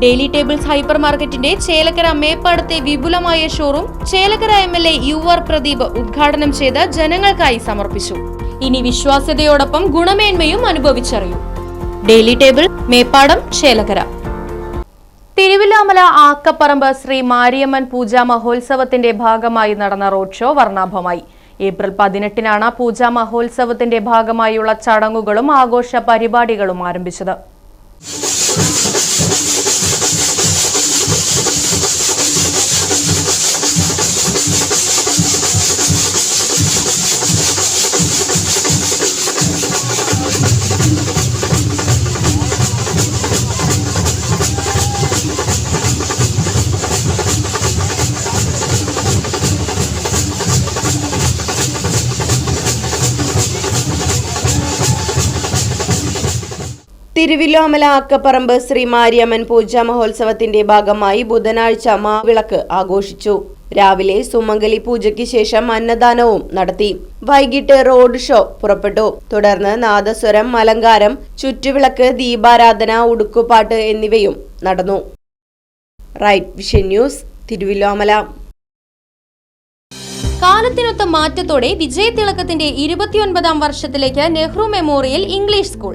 Daily tables hyper മാർക്കറ്റിന്റെ ചേലക്കര മേപ്പാടത്തെ വിപുലമായ showroom Chelakkara M L A U R Pradeep ഉദ്ഘാടനം ചെയ്ത് ജനങ്ങൾക്കായി സമർപ്പിച്ചു. ഇനി വിശ്വാസ്യതയോടൊപ്പം ഗുണമേന്മയും അനുഭവിച്ചറിയൂ. Daily table Meppadam Chelakkara. Thiruvilwamala Akkaparamba Shri Mariamman പൂജാ മഹോത്സവത്തിന്റെ ഭാഗമായി നടന്ന റോഡ് ഷോ വർണാഭമായി. ഏപ്രിൽ പതിനെട്ടിനാണ് പൂജാ മഹോത്സവത്തിന്റെ ഭാഗമായുള്ള ചടങ്ങുകളും ആഘോഷ പരിപാടികളും ആരംഭിച്ചത്. തിരുവില്ലോമല അക്കപ്പറമ്പ് ശ്രീ മാരിയമ്മൻ പൂജാ മഹോത്സവത്തിന്റെ ഭാഗമായി ബുധനാഴ്ച മാവിളക്ക് ആഘോഷിച്ചു. രാവിലെ സുമംഗലി പൂജയ്ക്ക് ശേഷം അന്നദാനവും നടത്തി. വൈകിട്ട് റോഡ് ഷോ പുറപ്പെട്ടു. തുടർന്ന് നാദസ്വരം അലങ്കാരം ചുറ്റുവിളക്ക് ദീപാരാധന ഉടുക്കുപാട്ട് എന്നിവയും നടന്നു. Right vision news Thiruvilwamala. കാലത്തിനൊത്ത മാറ്റത്തോടെ വിജയതിളക്കത്തിന്റെ ഇരുപത്തിയൊൻപതാം വർഷത്തിലേക്ക് നെഹ്റു മെമ്മോറിയൽ ഇംഗ്ലീഷ് സ്കൂൾ.